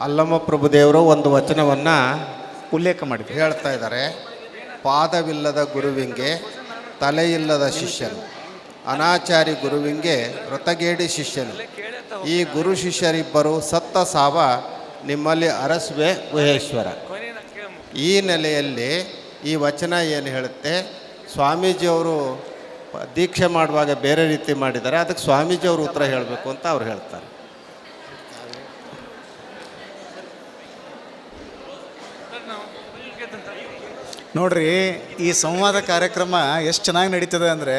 ಅಲ್ಲಮ್ಮ ಪ್ರಭುದೇವರು ಒಂದು ವಚನವನ್ನು ಉಲ್ಲೇಖ ಮಾಡಿ ಹೇಳ್ತಾ ಇದ್ದಾರೆ. ಪಾದವಿಲ್ಲದ ಗುರುವಿಂಗೆ ತಲೆಯಿಲ್ಲದ ಶಿಷ್ಯನು. ಅನಾಚಾರಿ ಗುರುವಿಂಗೆ ವೃತಗೇಡಿ ಶಿಷ್ಯನು. ಈ ಗುರು ಶಿಷ್ಯರಿಬ್ಬರು ಸತ್ತ ಸಾವ ನಿಮ್ಮಲ್ಲಿ ಅರಸುವೆ ಗುಹೇಶ್ವರ. ಈ ನೆಲೆಯಲ್ಲಿ ಈ ವಚನ ಏನು ಹೇಳುತ್ತೆ? ಸ್ವಾಮೀಜಿಯವರು ದೀಕ್ಷೆ ಮಾಡುವಾಗ ಬೇರೆ ರೀತಿ ಮಾಡಿದ್ದಾರೆ. ಅದಕ್ಕೆ ಸ್ವಾಮೀಜಿಯವರು ಉತ್ತರ ಹೇಳಬೇಕು ಅಂತ ಅವ್ರು ಹೇಳ್ತಾರೆ. ನೋಡ್ರಿ, ಈ ಸಂವಾದ ಕಾರ್ಯಕ್ರಮ ಎಷ್ಟು ಚೆನ್ನಾಗಿ ನಡೀತದೆ ಅಂದರೆ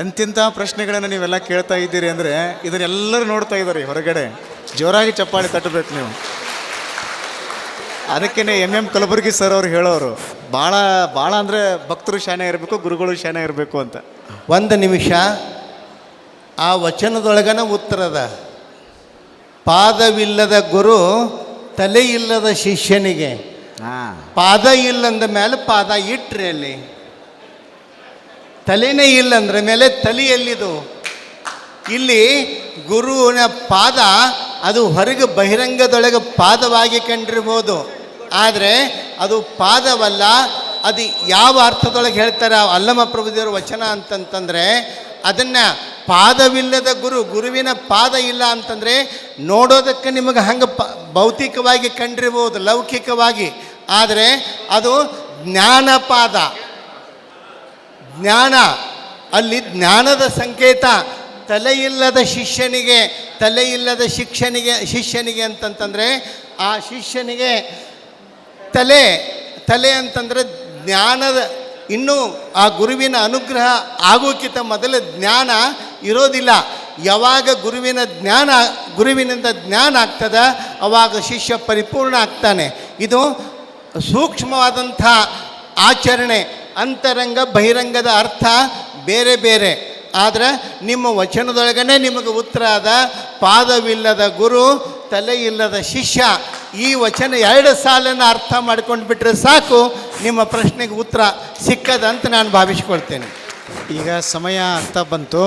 ಎಂತಿಂಥ ಪ್ರಶ್ನೆಗಳನ್ನು ನೀವೆಲ್ಲ ಕೇಳ್ತಾ ಇದ್ದೀರಿ ಅಂದರೆ, ಇದನ್ನೆಲ್ಲರೂ ನೋಡ್ತಾ ಇದ್ದಾರೆ ಹೊರಗಡೆ. ಜೋರಾಗಿ ಚಪ್ಪಾಳಿ ತಟ್ಟಬೇಕು ನೀವು. ಅದಕ್ಕೇ ಎಂ ಎಂ ಕಲಬುರ್ಗಿ ಸರ್ ಅವ್ರು ಹೇಳೋರು ಭಾಳ ಭಾಳ ಅಂದರೆ ಭಕ್ತರು ಶಾನೆ ಇರಬೇಕು, ಗುರುಗಳು ಶಾನೆ ಇರಬೇಕು ಅಂತ. ಒಂದು ನಿಮಿಷ. ಆ ವಚನದೊಳಗನ ಉತ್ತರದ ಪಾದವಿಲ್ಲದ ಗುರು ತಲೆ ಇಲ್ಲದ ಶಿಷ್ಯನಿಗೆ. ಪಾದ ಇಲ್ಲಂದ ಮೇಲೆ ಪಾದ ಇಟ್ರಿ ಅಲ್ಲಿ? ತಲೆನೇ ಇಲ್ಲಂದ್ರ ಮೇಲೆ ತಲೆ ಎಲ್ಲಿದು? ಇಲ್ಲಿ ಗುರುವಿನ ಪಾದ ಅದು ಹೊರಗೆ ಬಹಿರಂಗದೊಳಗೆ ಪಾದವಾಗಿ ಕಂಡಿರ್ಬೋದು. ಆದರೆ ಅದು ಪಾದವಲ್ಲ, ಅದು ಯಾವ ಅರ್ಥದೊಳಗೆ ಹೇಳ್ತಾರೆ ಅಲ್ಲಮ ಪ್ರಭುದೇವರ ವಚನ ಅಂತಂತಂದರೆ, ಅದನ್ನು ಪಾದವಿಲ್ಲದ ಗುರು, ಗುರುವಿನ ಪಾದ ಇಲ್ಲ ಅಂತಂದರೆ ನೋಡೋದಕ್ಕೆ ನಿಮಗೆ ಹಂಗೆ ಪ, ಭೌತಿಕವಾಗಿ ಕಂಡಿರ್ಬೋದು, ಲೌಕಿಕವಾಗಿ. ಆದರೆ ಅದು ಜ್ಞಾನಪಾದ. ಜ್ಞಾನ, ಅಲ್ಲಿ ಜ್ಞಾನದ ಸಂಕೇತ ತಲೆಯಿಲ್ಲದ ಶಿಷ್ಯನಿಗೆ ತಲೆಯಿಲ್ಲದ ಶಿಕ್ಷನಿಗೆ, ಶಿಷ್ಯನಿಗೆ ಅಂತಂತಂದರೆ, ಆ ಶಿಷ್ಯನಿಗೆ ತಲೆ ತಲೆ ಅಂತಂದರೆ ಜ್ಞಾನದ, ಇನ್ನೂ ಆ ಗುರುವಿನ ಅನುಗ್ರಹ ಆಗೋಕ್ಕಿಂತ ಮೊದಲು ಜ್ಞಾನ ಇರೋದಿಲ್ಲ. ಯಾವಾಗ ಗುರುವಿನ ಜ್ಞಾನ, ಗುರುವಿನಿಂದ ಜ್ಞಾನ ಆಗ್ತದ, ಅವಾಗ ಶಿಷ್ಯ ಪರಿಪೂರ್ಣ ಆಗ್ತಾನೆ. ಇದು ಸೂಕ್ಷ್ಮವಾದಂಥ ಆಚರಣೆ, ಅಂತರಂಗ, ಬಹಿರಂಗದ ಅರ್ಥ ಬೇರೆ ಬೇರೆ. ಆದರೆ ನಿಮ್ಮ ವಚನದೊಳಗನೆ ನಿಮಗೆ ಉತ್ತರ ಆದ ಪಾದವಿಲ್ಲದ ಗುರು ತಲೆ ಇಲ್ಲದ ಶಿಷ್ಯ, ಈ ವಚನ ಎರಡು ಸಾಲನ್ನು ಅರ್ಥ ಮಾಡ್ಕೊಂಡು ಬಿಟ್ಟರೆ ಸಾಕು, ನಿಮ್ಮ ಪ್ರಶ್ನೆಗೆ ಉತ್ತರ ಸಿಕ್ಕದಂತ ನಾನು ಭಾವಿಸ್ಕೊಳ್ತೇನೆ. ಈಗ ಸಮಯ ಅಂತ ಬಂತು.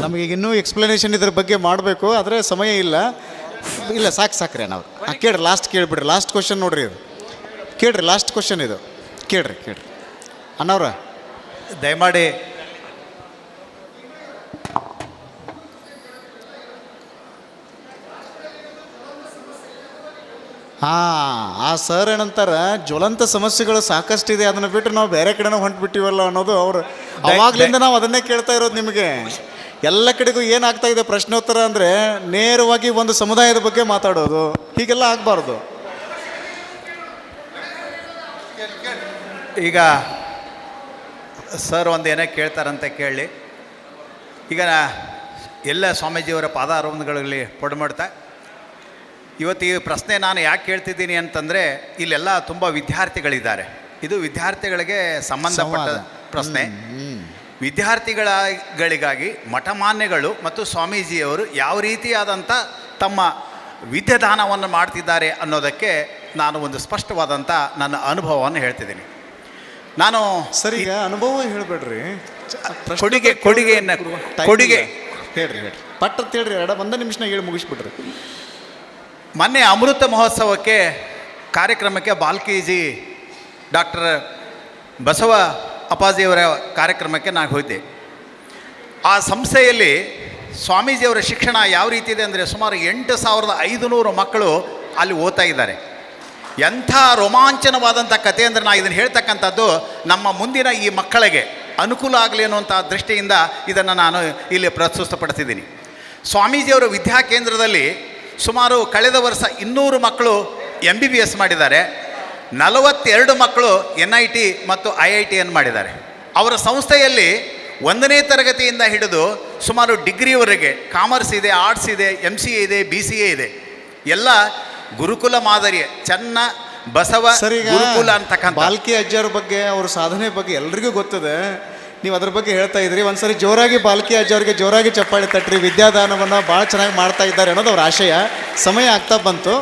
ನಮಗೆ ಇನ್ನೂ ಎಕ್ಸ್ಪ್ಲನೇಷನ್ ಇದ್ರ ಬಗ್ಗೆ ಮಾಡಬೇಕು, ಆದರೆ ಸಮಯ ಇಲ್ಲ. ಇಲ್ಲ, ಸಾಕು, ಸಾಕ್ರೆ ನಾವು ಕೇಳಿ ಲಾಸ್ಟ್ ಕೇಳಿಬಿಡ್ರಿ ಲಾಸ್ಟ್ ಕ್ವಶನ್ ನೋಡ್ರಿ ಇದು. ಕೇಳ್ರಿ ಲಾಸ್ಟ್ ಕ್ವಶನ್ ಇದು. ಕೇಳ್ರಿ ಕೇಳ್ರಿ. ಅಣ್ಣವ್ರ? ದಯಮಾಡಿ. ಹಾಂ ಆ ಸರ್ ಏನಂತಾರೆ ಜ್ವಲಂತ ಸಮಸ್ಯೆಗಳು ಸಾಕಷ್ಟಿದೆ ಅದನ್ನು ಬಿಟ್ಟು ನಾವು ಬೇರೆ ಕಡೆನೂ ಹೊಂಟ್ಬಿಟ್ಟಿವಲ್ಲ ಅನ್ನೋದು ಅವರು. ಅವಾಗಲಿಂದ ನಾವು ಅದನ್ನೇ ಕೇಳ್ತಾ ಇರೋದು ನಿಮಗೆ. ಎಲ್ಲ ಕಡೆಗೂ ಏನಾಗ್ತಾ ಇದೆ ಪ್ರಶ್ನೋತ್ತರ ಅಂದರೆ ನೇರವಾಗಿ ಒಂದು ಸಮುದಾಯದ ಬಗ್ಗೆ ಮಾತಾಡೋದು ಹೀಗೆಲ್ಲ ಆಗಬಾರ್ದು. ಈಗ ಸರ್ ಒಂದು ಏನೋ ಕೇಳ್ತಾರಂತ ಕೇಳಿ. ಈಗ ಎಲ್ಲ ಸ್ವಾಮೀಜಿಯವರ ಪಾದಾರೋಹಣಗಳಲ್ಲಿ ಮಾಡ್ತಾ ಇವತ್ತು ಈ ಪ್ರಶ್ನೆ ನಾನು ಯಾಕೆ ಕೇಳ್ತಿದ್ದೀನಿ ಅಂತಂದರೆ ಇಲ್ಲೆಲ್ಲ ತುಂಬ ವಿದ್ಯಾರ್ಥಿಗಳಿದ್ದಾರೆ. ಇದು ವಿದ್ಯಾರ್ಥಿಗಳಿಗೆ ಸಂಬಂಧಪಟ್ಟ ಪ್ರಶ್ನೆ. ವಿದ್ಯಾರ್ಥಿಗಳಿಗಾಗಿ ಮಠಮಾನ್ಯಗಳು ಮತ್ತು ಸ್ವಾಮೀಜಿಯವರು ಯಾವ ರೀತಿಯಾದಂಥ ತಮ್ಮ ವಿದ್ಯಾದಾನವನ್ನು ಮಾಡ್ತಿದ್ದಾರೆ ಅನ್ನೋದಕ್ಕೆ ನಾನು ಒಂದು ಸ್ಪಷ್ಟವಾದಂಥ ನನ್ನ ಅನುಭವವನ್ನು ಹೇಳ್ತಿದ್ದೀನಿ. ನಾನು ಸರಿ ಈಗ ಅನುಭವ ಹೇಳ್ಬೇಡ್ರಿ. ಕೊಡುಗೆ ಕೊಡುಗೆಯನ್ನು ಕೊಡುಗೆ. ಹೇಳ್ರಿ ಹೇಳ್ರಿ. ಪಟ್ಟ ಹೇಳ್ರಿ ಎರಡ ಒಂದೇ ನಿಮಿಷನಾಗ ಹೇಳಿ ಮುಗಿಸ್ಬಿಟ್ರಿ. ಮೊನ್ನೆ ಅಮೃತ ಮಹೋತ್ಸವಕ್ಕೆ ಕಾರ್ಯಕ್ರಮಕ್ಕೆ ಬಾಲ್ಕೀಜಿ ಡಾಕ್ಟರ್ ಬಸವ ಅಪ್ಪಾಜಿಯವರ ಕಾರ್ಯಕ್ರಮಕ್ಕೆ ನಾನು ಹೋಗಿದ್ದೆ ಆ ಸಂಸ್ಥೆಯಲ್ಲಿ ಸ್ವಾಮೀಜಿಯವರ ಶಿಕ್ಷಣ ಯಾವ ರೀತಿ ಇದೆ ಅಂದರೆ ಸುಮಾರು ಎಂಟು ಸಾವಿರದ ಐದುನೂರು ಮಕ್ಕಳು ಅಲ್ಲಿ ಓದ್ತಾ ಇದ್ದಾರೆ. ಎಂಥ ರೋಮಾಂಚನವಾದಂಥ ಕಥೆ ಅಂದರೆ ನಾನು ಇದನ್ನು ಹೇಳ್ತಕ್ಕಂಥದ್ದು ನಮ್ಮ ಮುಂದಿನ ಈ ಮಕ್ಕಳಿಗೆ ಅನುಕೂಲ ಆಗಲಿ ಅನ್ನುವಂಥ ದೃಷ್ಟಿಯಿಂದ ಇದನ್ನು ನಾನು ಇಲ್ಲಿ ಪ್ರಸ್ತುತಪಡಿಸಿದ್ದೀನಿ ಸ್ವಾಮೀಜಿಯವರ ವಿದ್ಯಾಕೇಂದ್ರದಲ್ಲಿ ಸುಮಾರು ಕಳೆದ ವರ್ಷ ಇನ್ನೂರು ಮಕ್ಕಳು ಎಂ ಬಿ ಬಿ ಎಸ್ ಮಾಡಿದ್ದಾರೆ. ನಲವತ್ತೆರಡು ಮಕ್ಕಳು ಎನ್ ಐ ಟಿ ಮತ್ತು ಐ ಐ ಟಿಯನ್ನು ಮಾಡಿದ್ದಾರೆ. ಅವರ ಸಂಸ್ಥೆಯಲ್ಲಿ ಒಂದನೇ ತರಗತಿಯಿಂದ ಹಿಡಿದು ಸುಮಾರು ಡಿಗ್ರಿವರೆಗೆ ಕಾಮರ್ಸ್ ಇದೆ, ಆರ್ಟ್ಸ್ ಇದೆ ಎಂ ಸಿ ಎ ಇದೆ ಬಿ ಸಿ ಎ ಇದೆ. ಎಲ್ಲ ಗುರುಕುಲ ಮಾದರಿ ಚೆನ್ನ ಬಸವ ಸರ್ ಗುರುಕುಲ ಅಂತಕ್ಕಂಥ. ಬಾಲ್ಕಿ ಅಜ್ಜರ ಬಗ್ಗೆ ಅವ್ರ ಸಾಧನೆ ಬಗ್ಗೆ ಎಲ್ರಿಗೂ ಗೊತ್ತದೆ. ನೀವು ಅದ್ರ ಬಗ್ಗೆ ಹೇಳ್ತಾ ಇದ್ರಿ ಒಂದ್ಸರಿ ಜೋರಾಗಿ ಬಾಲ್ಕಿ ಅಜ್ಜವ್ರಿಗೆ ಜೋರಾಗಿ ಚಪ್ಪಾಳಿ ತಟ್ರಿ ವಿದ್ಯಾದಾನವನ್ನು ಭಾಳ ಚೆನ್ನಾಗಿ ಮಾಡ್ತಾ ಇದ್ದಾರೆ ಅನ್ನೋದು ಅವ್ರ ಆಶಯ. ಸಮಯ ಆಗ್ತಾ ಬಂತು.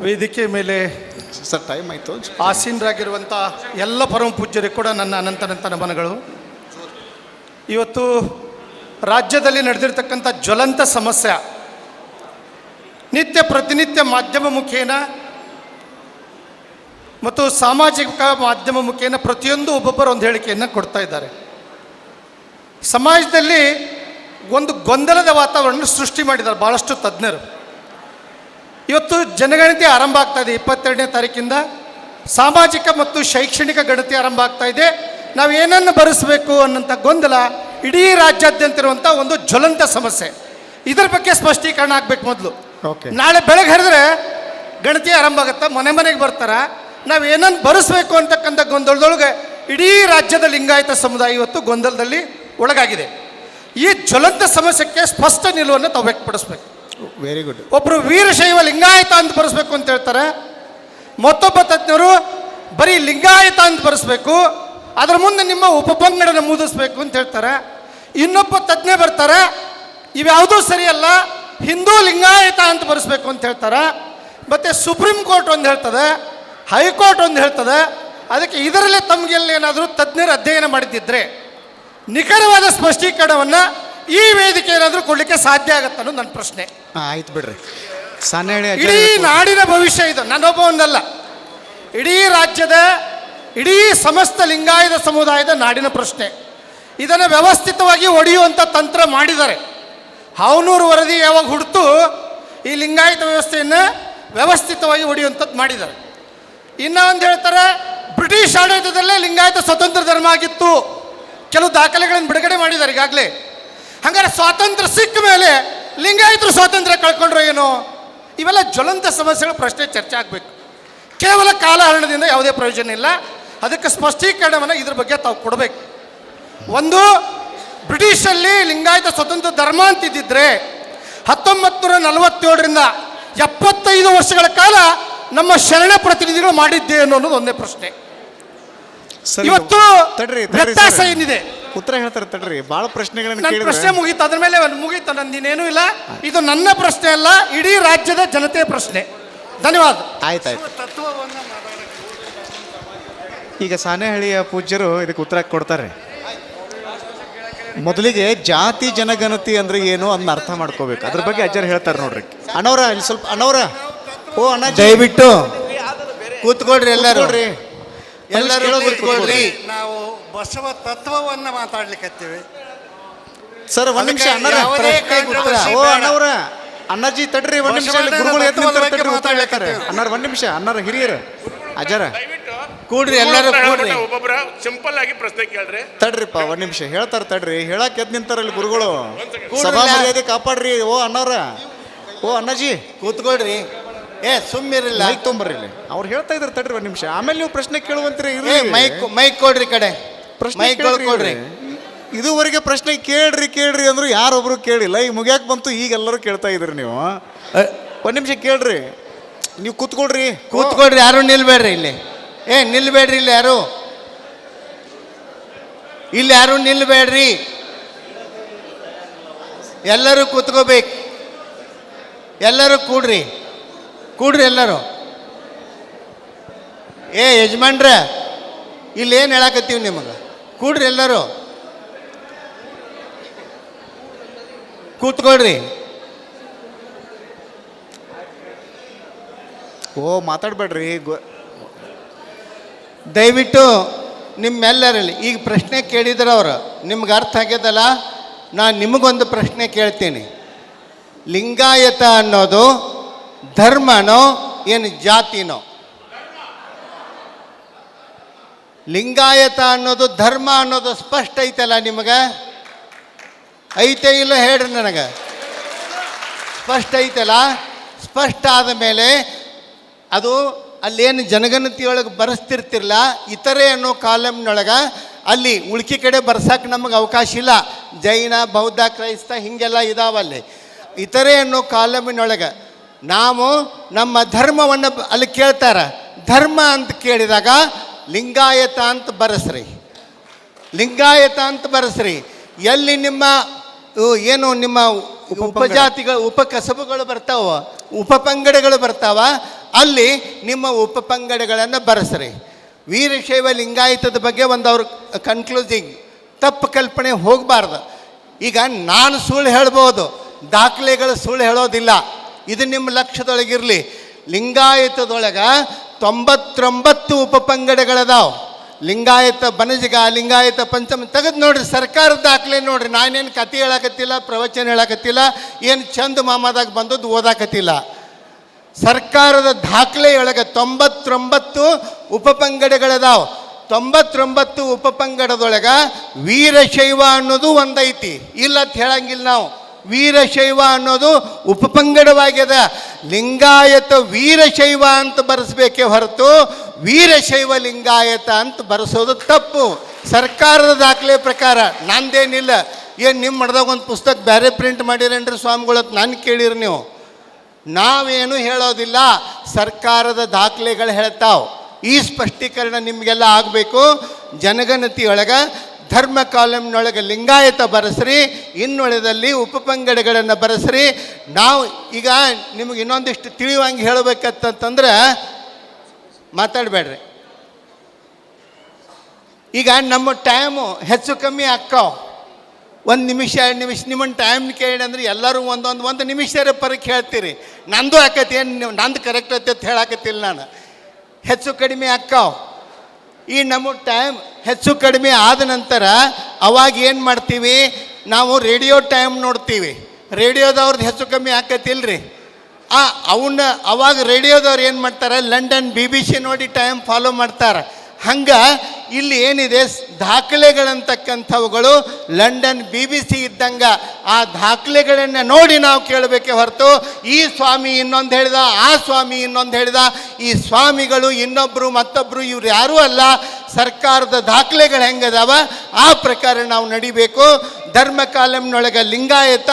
ವೇದಿಕೆ ಮೇಲೆ ಸರ್ ಟೈಮ್ ಆಯಿತು. ಆಸೀನರಾಗಿರುವಂಥ ಎಲ್ಲ ಪರಮ ಪೂಜ್ಯರಿಗೆ ಕೂಡ ನನ್ನ ಅನಂತನಂತ ನಮನಗಳು. ಇವತ್ತು ರಾಜ್ಯದಲ್ಲಿ ನಡೆದಿರ್ತಕ್ಕಂಥ ಜ್ವಲಂತ ಸಮಸ್ಯೆ. ನಿತ್ಯ ಪ್ರತಿನಿತ್ಯ ಮಾಧ್ಯಮ ಮುಖೇನ ಮತ್ತು ಸಾಮಾಜಿಕ ಮಾಧ್ಯಮ ಮುಖೇನ ಪ್ರತಿಯೊಂದು ಒಬ್ಬೊಬ್ಬರು ಒಂದು ಹೇಳಿಕೆಯನ್ನು ಕೊಡ್ತಾ ಇದ್ದಾರೆ. ಸಮಾಜದಲ್ಲಿ ಒಂದು ಗೊಂದಲದ ವಾತಾವರಣ ಸೃಷ್ಟಿ ಮಾಡಿದ್ದಾರೆ ಭಾಳಷ್ಟು ತಜ್ಞರು. ಇವತ್ತು ಜನಗಣತಿ ಆರಂಭ ಆಗ್ತಾ ಇದೆ ಇಪ್ಪತ್ತೆರಡನೇ ತಾರೀಕಿಂದ. ಸಾಮಾಜಿಕ ಮತ್ತು ಶೈಕ್ಷಣಿಕ ಗಣತಿ ಆರಂಭ ಆಗ್ತಾ ಇದೆ. ನಾವು ಏನನ್ನು ಬರೆಸಬೇಕು ಅನ್ನೋಂಥ ಗೊಂದಲ ಇಡೀ ರಾಜ್ಯಾದ್ಯಂತ ಇರುವಂಥ ಒಂದು ಜ್ವಲಂತ ಸಮಸ್ಯೆ. ಇದರ ಬಗ್ಗೆ ಸ್ಪಷ್ಟೀಕರಣ ಆಗ್ಬೇಕು ಮೊದಲು. ಓಕೆ ನಾಳೆ ಬೆಳಗ್ಗೆ ಹರಿದ್ರೆ ಗಣತಿ ಆರಂಭ ಆಗುತ್ತೆ? ಮನೆ ಮನೆಗೆ ಬರ್ತಾರ? ನಾವು ಏನನ್ನು ಭರಿಸ್ಬೇಕು ಅಂತಕ್ಕಂಥ ಗೊಂದಲದೊಳಗೆ ಇಡೀ ರಾಜ್ಯದ ಲಿಂಗಾಯತ ಸಮುದಾಯ ಇವತ್ತು ಗೊಂದಲದಲ್ಲಿ ಒಳಗಾಗಿದೆ. ಈ ಜ್ವಲಂತ ಸಮಸ್ಯೆಗೆ ಸ್ಪಷ್ಟ ನಿಲುವನ್ನು ತಾವು ವ್ಯಕ್ತಪಡಿಸ್ಬೇಕು. ವೆರಿ ಗುಡ್ ಒಬ್ಬರು ವೀರಶೈವ ಲಿಂಗಾಯತ ಅಂತ ಬರೆಸ್ಬೇಕು ಅಂತ ಹೇಳ್ತಾರೆ. ಮತ್ತೊಬ್ಬ ತಜ್ಞರು ಬರೀ ಲಿಂಗಾಯತ ಅಂತ ಬರೆಸ್ಬೇಕು. ಅದರ ಮುಂದೆ ನಿಮ್ಮ ಉಪಪಂಗಡನ ಮುದಿಸ್ಬೇಕು ಅಂತ ಹೇಳ್ತಾರೆ. ಇನ್ನೊಬ್ಬ ತಜ್ಞೆ ಬರ್ತಾರೆ. ಇವ್ಯಾವುದೂ ಸರಿಯಲ್ಲ. ಹಿಂದೂ ಲಿಂಗಾಯತ ಅಂತ ಬರೆಸ್ಬೇಕು ಅಂತ ಹೇಳ್ತಾರೆ. ಮತ್ತು ಸುಪ್ರೀಂ ಕೋರ್ಟ್ ಒಂದು ಹೇಳ್ತದೆ. ಹೈಕೋರ್ಟ್ ಒಂದು ಹೇಳ್ತದೆ. ಅದಕ್ಕೆ ಇದರಲ್ಲೇ ತಮಗೆಲ್ಲ ಏನಾದರೂ ತಜ್ಞರು ಅಧ್ಯಯನ ಮಾಡಿದ್ದಿದ್ರೆ ನಿಖರವಾದ ಸ್ಪಷ್ಟೀಕರಣವನ್ನು ಈ ವೇದಿಕೆ ಏನಾದರೂ ಕೊಡಲಿಕ್ಕೆ ಸಾಧ್ಯ ಆಗತ್ತೆ ಅನ್ನೋದು ನನ್ನ ಪ್ರಶ್ನೆ. ಆಯ್ತು ಬಿಡ್ರಿ. ಸಾನೇಳಿ ಇಡೀ ನಾಡಿನ ಭವಿಷ್ಯ ಇದು. ನನ್ನೊಬ್ಬ ಒಂದಲ್ಲ ಇಡೀ ರಾಜ್ಯದ ಇಡೀ ಸಮಸ್ತ ಲಿಂಗಾಯತ ಸಮುದಾಯದ ನಾಡಿನ ಪ್ರಶ್ನೆ. ಇದನ್ನು ವ್ಯವಸ್ಥಿತವಾಗಿ ಒಡೆಯುವಂಥ ತಂತ್ರ ಮಾಡಿದ್ದಾರೆ. ಹಾವನೂರು ವರದಿ ಯಾವಾಗ ಹುಡ್ತು, ಈ ಲಿಂಗಾಯತ ವ್ಯವಸ್ಥೆಯನ್ನು ವ್ಯವಸ್ಥಿತವಾಗಿ ಒಡೆಯುವಂಥದ್ದು ಮಾಡಿದ್ದಾರೆ. ಇನ್ನೂ ಒಂದು ಹೇಳ್ತಾರೆ, ಬ್ರಿಟಿಷ್ ಆಡಳಿತದಲ್ಲೇ ಲಿಂಗಾಯತ ಸ್ವತಂತ್ರ ಧರ್ಮ ಆಗಿತ್ತು. ಕೆಲವು ದಾಖಲೆಗಳನ್ನು ಬಿಡುಗಡೆ ಮಾಡಿದ್ದಾರೆ ಈಗಾಗಲೇ. ಹಂಗಾರೆ ಸ್ವಾತಂತ್ರ್ಯ ಸಿಕ್ಕ ಮೇಲೆ ಲಿಂಗಾಯತರು ಸ್ವಾತಂತ್ರ್ಯ ಕಳ್ಕೊಂಡ್ರು ಏನು? ಇವೆಲ್ಲ ಜ್ವಲಂತ ಸಮಸ್ಯೆಗಳ ಪ್ರಶ್ನೆ ಚರ್ಚೆ ಆಗಬೇಕು. ಕೇವಲ ಕಾಲಹರಣದಿಂದ ಯಾವುದೇ ಪ್ರಯೋಜನ ಇಲ್ಲ. ಅದಕ್ಕೆ ಸ್ಪಷ್ಟೀಕರಣವನ್ನು ಇದ್ರ ಬಗ್ಗೆ ತಾವು ಕೊಡಬೇಕು. ಒಂದು ಬ್ರಿಟಿಷಲ್ಲಿ ಲಿಂಗಾಯತ ಸ್ವತಂತ್ರ ಧರ್ಮ ಅಂತಿದ್ದಿದ್ರೆ ಹತ್ತೊಂಬತ್ತು ನೂರ ನಲವತ್ತೇಳರಿಂದ ಎಪ್ಪತ್ತೈದು ವರ್ಷಗಳ ಕಾಲ ನಮ್ಮ ಶರಣ ಪ್ರತಿನಿಧಿಗಳು ಮಾಡಿದ್ದೆ ಅನ್ನೋದು ಒಂದೇ ಪ್ರಶ್ನೆ. ಇವತ್ತು ವ್ಯತ್ಯಾಸ. ಏನಿದೆ? ಉತ್ತರ ಹೇಳ್ತಾರೆ ತಡ್ರಿ. ಬಹಳ ಪ್ರಶ್ನೆಗಳನ್ನು ಪ್ರಶ್ನೆ ಮುಗೀತು ಅದ್ರ ಮೇಲೆ ಒಂದು ಮುಗೀತು ನಂದಿನೇನೂ ಇಲ್ಲ. ಇದು ನನ್ನ ಪ್ರಶ್ನೆ ಅಲ್ಲ ಇಡೀ ರಾಜ್ಯದ ಜನತೆಯ ಪ್ರಶ್ನೆ. ಧನ್ಯವಾದ. ಆಯ್ತಾಯ್ತು ಈಗ ಸಾನೆಹಳ್ಳಿಯ ಪೂಜ್ಯರು ಇದಕ್ಕೆ ಉತ್ತರ ಕೊಡ್ತಾರೆ. ಮೊದಲಿಗೆ ಜಾತಿ ಜನಗಣತಿ ಅಂದ್ರೆ ಏನು ಅದನ್ನ ಅರ್ಥ ಮಾಡ್ಕೋಬೇಕು. ಅದ್ರ ಬಗ್ಗೆ ಅಜ್ಜರು ಹೇಳ್ತಾರೆ ನೋಡ್ರಿ. ಅಣ್ಣವ್ರ ಇಲ್ಲಿ ಸ್ವಲ್ಪ ಅಣ್ಣವ್ರ. ಓ ಅಣ್ಣ ದಯವಿಟ್ಟು ಕೂತ್ಕೊಳ್ರಿ ಎಲ್ಲರೂ. ನೋಡ್ರಿ ಎಲ್ಲರೂ ಕೂತ್ಕೊಳ್ರಿ. ನಾವು ಬಸವ ತತ್ವವನ್ನ ಮಾತಾಡ್ಲಿಕ್ಕೆ ಸರ್ ಒಂದ್ ನಿಮಿಷ ಓ ಅಣ್ಣವ್ರ. ಅಣ್ಣಾಜಿ ತಡ್ರಿ ಒಂದ್ ನಿಮಿಷ ಗುರುಗಳು ಎದ್ದು ಮಾತಾಡ್ಲಿಕ್ಕೆ ಅಣ್ಣಾರ ಒಂದ್ ನಿಮಿಷ ಅಣ್ಣಾರ ಹಿರಿಯರು ಅಜ್ಜರ. ಕೂಡ್ರಿ ಎಲ್ಲರೂ ಕೂಡ್ರಿ. ಒಬ್ಬೊಬ್ಬರ ಸಿಂಪಲ್ ಆಗಿ ಪ್ರಶ್ನೆ ಕೇಳ್ರಿ. ತಡ್ರಿಪ್ಪ ಒಂದ್ ನಿಮಿಷ ಹೇಳ್ತಾರ ತಡ್ರಿ. ಹೇಳಕ್ ಎದ್ ನಿಂತಾರ ಇಲ್ಲಿ ಗುರುಗಳು. ಸಭಾ ಮರ್ಯಾದೆ ಕಾಪಾಡ್ರಿ ಓ ಅಣ್ಣವ್ರ. ಓ ಅಣ್ಣಾಜಿ. ಕೂತ್ಕೊಳ್ರಿ. ಏ ಸುಮ್ಮಿರಲ್ಲ ಮೈಕ್ ತೊಂಬರ್ರಿ ಇಲ್ಲಿ ಅವ್ರು ಹೇಳ್ತಾ ಇದ್ರು ತಡ್ರಿ ಒಂದ್ ನಿಮಿಷ. ಆಮೇಲೆ ನೀವು ಪ್ರಶ್ನೆ ಕೇಳುವಂತೀರಿ ಏ ಇರ್ಲಿ ಮೈಕ್ ಮೈಕ್ ಕೊಡ್ರಿ ಕಡೆ. ಪ್ರಶ್ನೆ ಮೈಕ್ ಕೇಳ್ರಿ ಕೊಡ್ರಿ. ಇದುವರೆಗೆ ಪ್ರಶ್ನೆ ಕೇಳ್ರಿ ಕೇಳ್ರಿ ಅಂದ್ರು ಯಾರೊಬ್ರು ಕೇಳಿಲ್ಲ. ಈಗ ಮುಗ್ಯಾಕ್ ಬಂತು ಈಗ ಎಲ್ಲರೂ ಕೇಳ್ತಾ ಇದ್ರಿ ನೀವು. ಒಂದ್ ನಿಮಿಷ ಕೇಳ್ರಿ. ನೀವು ಕೂತ್ಕೊಳ್ರಿ. ಕೂತ್ಕೊಳ್ರಿ ಯಾರು ನಿಲ್ಬೇಡ್ರಿ ಇಲ್ಲಿ. ಏ, ನಿಲ್ಬೇಡ್ರಿ ಇಲ್ಲಿ ಯಾರು? ಇಲ್ಲಿ ಯಾರು ನಿಲ್ಬೇಡ್ರಿ? ಎಲ್ಲರೂ ಕೂತ್ಕೋಬೇಕು. ಎಲ್ಲರೂ ಕೂಡ್ರಿ. ಕೂಡ್ರಿ ಎಲ್ಲರೂ. ಏ, ಯಜಮಾನ್ರ ಏನು ಹೇಳಕತ್ತೀವಿ ನಿಮಗೆ? ಕೂಡ್ರಿ ಎಲ್ಲರೂ. ಕೂತ್ಕೊಳ್ರಿ. ಓ, ಮಾತಾಡಬೇಡ್ರಿ. ಗೊ- ದಯವಿಟ್ಟು ನಿಮ್ಮೆಲ್ಲರಲ್ಲಿ ಈಗ ಪ್ರಶ್ನೆ ಕೇಳಿದ್ರೆ ಅವರು. ನಿಮ್ಗೆ ಅರ್ಥ ಆಗ್ಯದಲ್ಲ? ನಾನು ನಿಮಗೊಂದು ಪ್ರಶ್ನೆ ಕೇಳ್ತೀನಿ. ಲಿಂಗಾಯತ ಅನ್ನೋದು ಧರ್ಮನೋ ಏನು ಜಾತಿನೋ? ಲಿಂಗಾಯತ ಅನ್ನೋದು ಧರ್ಮ ಅನ್ನೋದು ಸ್ಪಷ್ಟ ಐತಲ್ಲ ನಿಮಗೆ? ಐತೆ ಇಲ್ಲ ಹೇಳ್ರಿ ನನಗೆ. ಸ್ಪಷ್ಟ ಐತಲ್ಲ? ಸ್ಪಷ್ಟ ಆದ ಮೇಲೆ ಅದು ಅಲ್ಲೇನು ಜನಗಣತಿಯೊಳಗೆ ಬರೆಸ್ತಿರ್ತಿರಲ್ಲ ಇತರೆ ಅನ್ನೋ ಕಾಲಮ್ನೊಳಗೆ ಅಲ್ಲಿ ಉಳ್ಕಿ ಕಡೆ ಬರ್ಸಕ್ಕೆ ನಮಗೆ ಅವಕಾಶ ಇಲ್ಲ. ಜೈನ, ಬೌದ್ಧ, ಕ್ರೈಸ್ತ ಹೀಗೆಲ್ಲ ಇದಾವಲ್ಲಿ. ಇತರೆ ಅನ್ನೋ ಕಾಲಮಿನೊಳಗೆ ನಾವು ನಮ್ಮ ಧರ್ಮವನ್ನು ಅಲ್ಲಿ ಕೇಳ್ತಾರೆ. ಧರ್ಮ ಅಂತ ಕೇಳಿದಾಗ ಲಿಂಗಾಯತ ಅಂತ ಬರೆಸ್ರಿ. ಲಿಂಗಾಯತ ಅಂತ ಬರೆಸ್ರಿ. ಎಲ್ಲಿ ನಿಮ್ಮ ಏನು ನಿಮ್ಮ ಉಪಜಾತಿಗಳು ಉಪಕಸಬುಗಳು ಬರ್ತಾವ ಉಪಪಂಗಡಗಳು ಬರ್ತಾವ ಅಲ್ಲಿ ನಿಮ್ಮ ಉಪಪಂಗಡಗಳನ್ನು ಬರೆಸ್ರಿ. ವೀರಶೈವ ಲಿಂಗಾಯತದ ಬಗ್ಗೆ ಒಂದು ಅವ್ರ ಕನ್ಕ್ಲೂಸಿಂಗ್ ತಪ್ಪು ಕಲ್ಪನೆ ಹೋಗಬಾರ್ದು. ಈಗ ನಾನು ಸುಳ್ಳು ಹೇಳ್ಬೋದು ದಾಖಲೆಗಳು ಸುಳ್ಳು ಹೇಳೋದಿಲ್ಲ. ಇದು ನಿಮ್ಮ ಲಕ್ಷ್ಯದೊಳಗಿರಲಿ. ಲಿಂಗಾಯತದೊಳಗೆ ತೊಂಬತ್ತೊಂಬತ್ತು ಉಪಪಂಗಡಗಳದಾವ ಲಿಂಗಾಯತ ಬನಜಗ, ಲಿಂಗಾಯತ ಪಂಚಮ ತೆಗೆದು ನೋಡ್ರಿ, ಸರ್ಕಾರದ ದಾಖಲೆ ನೋಡ್ರಿ. ನಾನೇನು ಕತೆ ಹೇಳಕತ್ತಿಲ್ಲ, ಪ್ರವಚನ ಹೇಳಕತ್ತಿಲ್ಲ, ಏನು ಚಂದ ಮಾಮದಾಗ ಬಂದದ್ದು ಓದಾಕತ್ತಿಲ್ಲ. ಸರ್ಕಾರದ ದಾಖಲೆ ಒಳಗೆ ತೊಂಬತ್ತೊಂಬತ್ತು ಉಪಪಂಗಡಗಳದಾವ. ತೊಂಬತ್ತೊಂಬತ್ತು ಉಪಪಂಗಡದೊಳಗೆ ವೀರಶೈವ ಅನ್ನೋದು ಒಂದೈತಿ. ಇಲ್ಲ ಅಂತ ಹೇಳಂಗಿಲ್ಲ ನಾವು. ವೀರಶೈವ ಅನ್ನೋದು ಉಪಪಂಗಡವಾಗ್ಯದ. ಲಿಂಗಾಯತ ವೀರಶೈವ ಅಂತ ಬರೆಸ್ಬೇಕೇ ಹೊರತು ವೀರಶೈವ ಲಿಂಗಾಯತ ಅಂತ ಬರೆಸೋದು ತಪ್ಪು. ಸರ್ಕಾರದ ದಾಖಲೆ ಪ್ರಕಾರ ನಂದೇನಿಲ್ಲ. ಏನು ನಿಮ್ಮ ಮಡ್ದಾಗ ಒಂದು ಪುಸ್ತಕ ಬೇರೆ ಪ್ರಿಂಟ್ ಮಾಡಿರೇನ್ರಿ ಸ್ವಾಮಿಗಳು ನಾನು ಕೇಳಿರಿ ನೀವು. ನಾವೇನು ಹೇಳೋದಿಲ್ಲ. ಸರ್ಕಾರದ ದಾಖಲೆಗಳು ಹೇಳ್ತಾವೆ. ಈ ಸ್ಪಷ್ಟೀಕರಣ ನಿಮಗೆಲ್ಲ ಆಗಬೇಕು. ಜನಗಣತಿಯೊಳಗೆ ಧರ್ಮ ಕಾಲಮ್ನೊಳಗೆ ಲಿಂಗಾಯತ ಬರೆಸ್ರಿ, ಇನ್ನುಳಿದಲ್ಲಿ ಉಪಪಂಗಡಗಳನ್ನು ಬರೆಸ್ರಿ. ನಾವು ಈಗ ನಿಮಗೆ ಇನ್ನೊಂದಿಷ್ಟು ತಿಳಿಯುವಂಗೆ ಹೇಳಬೇಕಂತಂದ್ರೆ ಮಾತಾಡಬೇಡ್ರಿ. ಈಗ ನಮ್ಮ ಟೈಮು ಹೆಚ್ಚು ಕಮ್ಮಿ ಅಕ್ಕಾವು ಒಂದು ನಿಮಿಷ, ಎರಡು ನಿಮಿಷ ನಿಮ್ಮನ್ನು ಟೈಮ್ ಕೇಳಿ ಅಂದ್ರೆ ಎಲ್ಲರೂ ಒಂದೊಂದು, ಒಂದು ನಿಮಿಷ ಪರಕ್ಕೆ ಹೇಳ್ತೀರಿ. ನಂದು ಆಕತಿ ಏನು ನೀವು ನಂದು ಕರೆಕ್ಟ್ ಅಂತ ಹೇಳಾಕತಿಲ್ಲ ನಾನು. ಹೆಚ್ಚು ಕಡಿಮೆ ಅಕ್ಕಾವ್ ಈ ನಮ್ಮ ಟೈಮ್ ಹೆಚ್ಚು ಕಡಿಮೆ ಆದ ನಂತರ ಅವಾಗ ಏನು ಮಾಡ್ತೀವಿ? ನಾವು ರೇಡಿಯೋ ಟೈಮ್ ನೋಡ್ತೀವಿ. ರೇಡಿಯೋದವ್ರದ್ದು ಹೆಚ್ಚು ಕಮ್ಮಿ ಆಕತಿಲ್ರಿ? ಆ, ಅವನ್ನ, ಅವಾಗ ರೇಡಿಯೋದವ್ರು ಏನು ಮಾಡ್ತಾರೆ? ಲಂಡನ್ ಬಿ ಬಿ ಸಿ ನೋಡಿ ಟೈಮ್ ಫಾಲೋ ಮಾಡ್ತಾರೆ. ಹಂಗೆ ಇಲ್ಲಿ ಏನಿದೆ ದಾಖಲೆಗಳಂತಕ್ಕಂಥವುಗಳು ಲಂಡನ್ ಬಿ ಬಿ ಸಿ ಇದ್ದಂಗೆ ಆ ದಾಖಲೆಗಳನ್ನು ನೋಡಿ ನಾವು ಕೇಳಬೇಕೆ ಹೊರತು ಈ ಸ್ವಾಮಿ ಇನ್ನೊಂದು ಹೇಳಿದ ಆ ಸ್ವಾಮಿ ಇನ್ನೊಂದು ಹೇಳಿದ ಈ ಸ್ವಾಮಿಗಳು ಇನ್ನೊಬ್ಬರು ಮತ್ತೊಬ್ಬರು ಇವ್ರು ಯಾರೂ ಅಲ್ಲ ಸರ್ಕಾರದ ದಾಖಲೆಗಳು ಹೆಂಗದಾವ ಆ ಪ್ರಕಾರ ನಾವು ನಡಿಬೇಕು. ಧರ್ಮ ಕಾಲಂನೊಳಗೆ ಲಿಂಗಾಯತ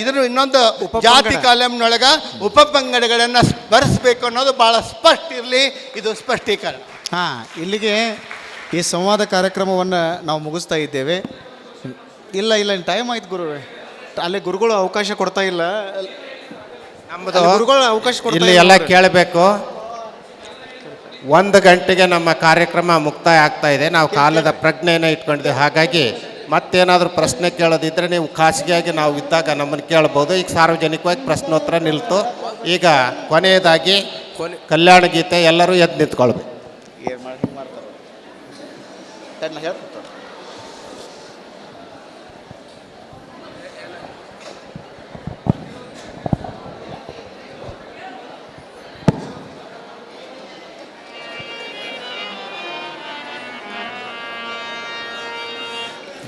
ಇದ್ರ ಇನ್ನೊಂದು ಜಾತಿ ಕಾಲಂನೊಳಗೆ ಉಪಪಂಗಡಗಳನ್ನು ಸ್ಮರಿಸಬೇಕು ಅನ್ನೋದು ಭಾಳ ಸ್ಪಷ್ಟ ಇರಲಿ ಇದು ಸ್ಪಷ್ಟೀಕರಣ. ಹಾಂ ಇಲ್ಲಿಗೆ ಈ ಸಂವಾದ ಕಾರ್ಯಕ್ರಮವನ್ನು ನಾವು ಮುಗಿಸ್ತಾ ಇದ್ದೇವೆ. ಇಲ್ಲ ಇಲ್ಲ ಟೈಮ್ ಆಯ್ತು ಗುರು ಅಲ್ಲಿ ಗುರುಗಳು ಅವಕಾಶ ಕೊಡ್ತಾ ಇಲ್ಲ. ನಮ್ಮದು ಗುರುಗಳು ಅವಕಾಶ ಕೊಡ್ತಾ ಇಲ್ಲ ಎಲ್ಲ ಕೇಳಬೇಕು. ಒಂದು ಗಂಟೆಗೆ ನಮ್ಮ ಕಾರ್ಯಕ್ರಮ ಮುಕ್ತಾಯ ಆಗ್ತಾ ಇದೆ. ನಾವು ಕಾಲದ ಪ್ರಜ್ಞೆಯನ್ನು ಇಟ್ಕೊಂಡಿದ್ದೇವೆ. ಹಾಗಾಗಿ ಮತ್ತೇನಾದರೂ ಪ್ರಶ್ನೆ ಕೇಳೋದಿದ್ದರೆ ನೀವು ಖಾಸಗಿಯಾಗಿ ನಾವು ಇದ್ದಾಗ ನಮ್ಮನ್ನು ಕೇಳ್ಬೋದು. ಈಗ ಸಾರ್ವಜನಿಕವಾಗಿ ಪ್ರಶ್ನೋತ್ತರ ನಿಲ್ತು. ಈಗ ಕೊನೆಯದಾಗಿ ಕಲ್ಯಾಣ ಗೀತೆ ಎಲ್ಲರೂ ಎದ್ದು ನಿಂತ್ಕೊಳ್ಬೇಕು. ಏನ್ ಮಾಡಿ ಹಿಂಗ್ ಮಾಡ್ತಾರೆ ತಡ್ಲ ಹೇಳ್ತೀನಿ.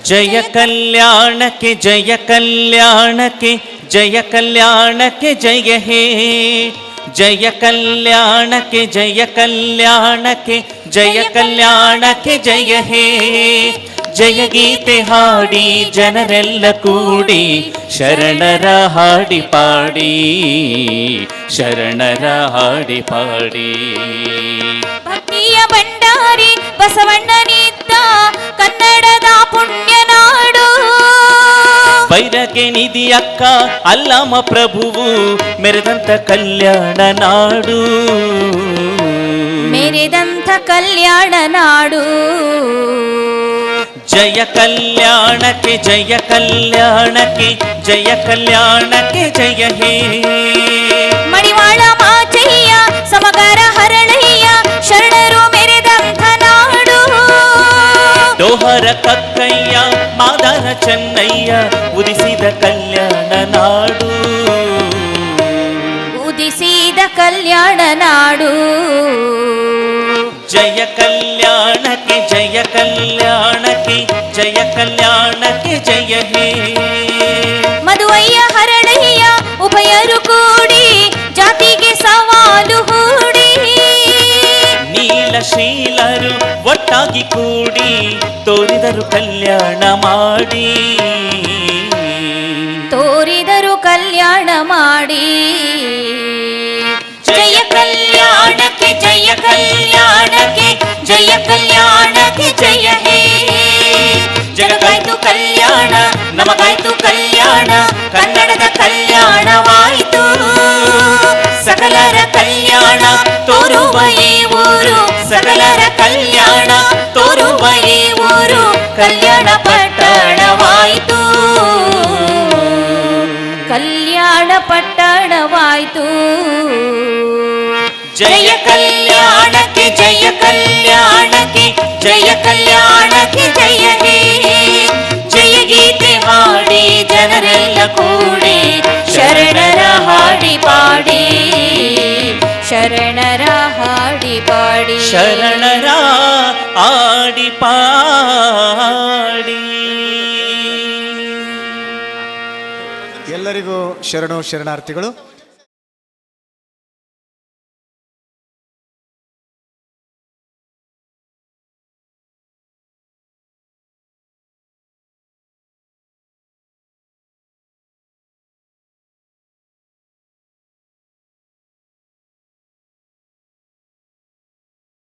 ಜಯ ಕಲ್ಯಾಣಕ್ಕೆ ಜಯ ಕಲ್ಯಾಣಕ್ಕೆ ಜಯ ಕಲ್ಯಾಣಕ್ಕೆ ಜಯ ಹೇ ಜಯ ಕಲ್ಯಾಣಕ್ಕೆ ಜಯ ಕಲ್ಯಾಣಕ್ಕೆ ಜಯ ಕಲ್ಯಾಣಕ್ಕೆ ಜಯ ಹೇ. ಜಯ ಗೀತೆ ಹಾಡಿ, ಜನರೆಲ್ಲ ಕೂಡಿ, ಶರಣರ ಹಾಡಿ ಪಾಡಿ, ಶರಣರ ಹಾಡಿ ಪಾಡಿ. ಭಕ್ತಿಯ ಭಂಡಾರಿ ಬಸವಣ್ಣನಿದ್ದ ವೈರಕ್ಕೆ ನಿಧಿ ಅಕ್ಕ ಅಲ್ಲಮ ಪ್ರಭುವು ಮೆರೆದಂತ ಕಲ್ಯಾಣ ನಾಡು. ಮೆರೆದಂಥ ಕಲ್ಯಾಣ ನಾಡು. ಜಯ ಕಲ್ಯಾಣಕ್ಕೆ ಜಯ ಕಲ್ಯಾಣಕ್ಕೆ ಜಯ ಕಲ್ಯಾಣಕ್ಕೆ ಜಯ ಹೇ. ಮಡಿವಾಳ ಮಾಚಯ್ಯ ಸಮಗಾರ ಹರಳಯ್ಯ ಶರಣರು ಮೆರೆದಂಥ ನಾಡು. ಡೋಹರ ಕಕ್ಕಯ್ಯ ಮಾದಾರ ಚೆನ್ನಯ್ಯ ಉದಿಸಿದ ಕಲ್ಯಾಣ ನಾಡು ಉದಿಸಿದ ಕಲ್ಯಾಣ ನಾಡು ಜಯ ಕಲ್ಯಾಣಕ್ಕೆ ಜಯ ಕಲ್ಯಾಣಕ್ಕೆ ಜಯ ಕಲ್ಯಾಣಕ್ಕೆ ಜಯ ಹೇ ಮದುವಯ್ಯ ಹರಳಯ್ಯ ಉಭಯರು ಕೂಡಿ ಜಾತಿಗೆ ಸವಾಲು ಹೂಡಿ ನೀಲಶೀಲರು ಒಟ್ಟಾಗಿ ಕೂಡಿ ತೋರಿದರು ಕಲ್ಯಾಣ ಮಾಡಿ. ತೋರಿದರು ಕಲ್ಯಾಣ ಮಾಡಿ. ಜಯ ಕಲ್ಯಾಣಕ್ಕೆ ಜಯ ಕಲ್ಯಾಣಕ್ಕೆ ಜಯ ಕಲ್ಯಾಣಕ್ಕೆ ಜಯ ಹೇ. ಕಲ್ಯಾಣ, ನಮಗಾಯ್ತು ಕಲ್ಯಾಣ, ಕನ್ನಡದ ಕಲ್ಯಾಣವಾಯಿತು. ಸಕಲರ ಕಲ್ಯಾಣ, ತೋರುವ ಈ ಊರು ಸಕಲರ ಕಲ್ಯಾಣ. ಊರು ಕಲ್ಯಾಣ ಪಟ್ಟಣವಾಯಿತು ಕಲ್ಯಾಣ ಪಟ್ಟಣವಾಯ್ತು ಜಯ ಕಲ್ಯಾಣಕ್ಕೆ ಜಯ ಕಲ್ಯಾಣಕ್ಕೆ ಜಯ ಕಲ್ಯಾಣಕ್ಕೆ ಜಯ ಹೇ ಜಯ ಗೀತೆ ಹಾಡಿ ಜನರೆಲ್ಲ ಕೂಡಿ ಶರಣರ ಹಾಡಿ ಪಾಡಿ ಶರಣರ ಹಾಡಿ ಪಾಡಿ ಶರಣರ ಆಡಿ ಪಾಡಿ ಶರಣು ಶರಣಾರ್ಥಿಗಳು.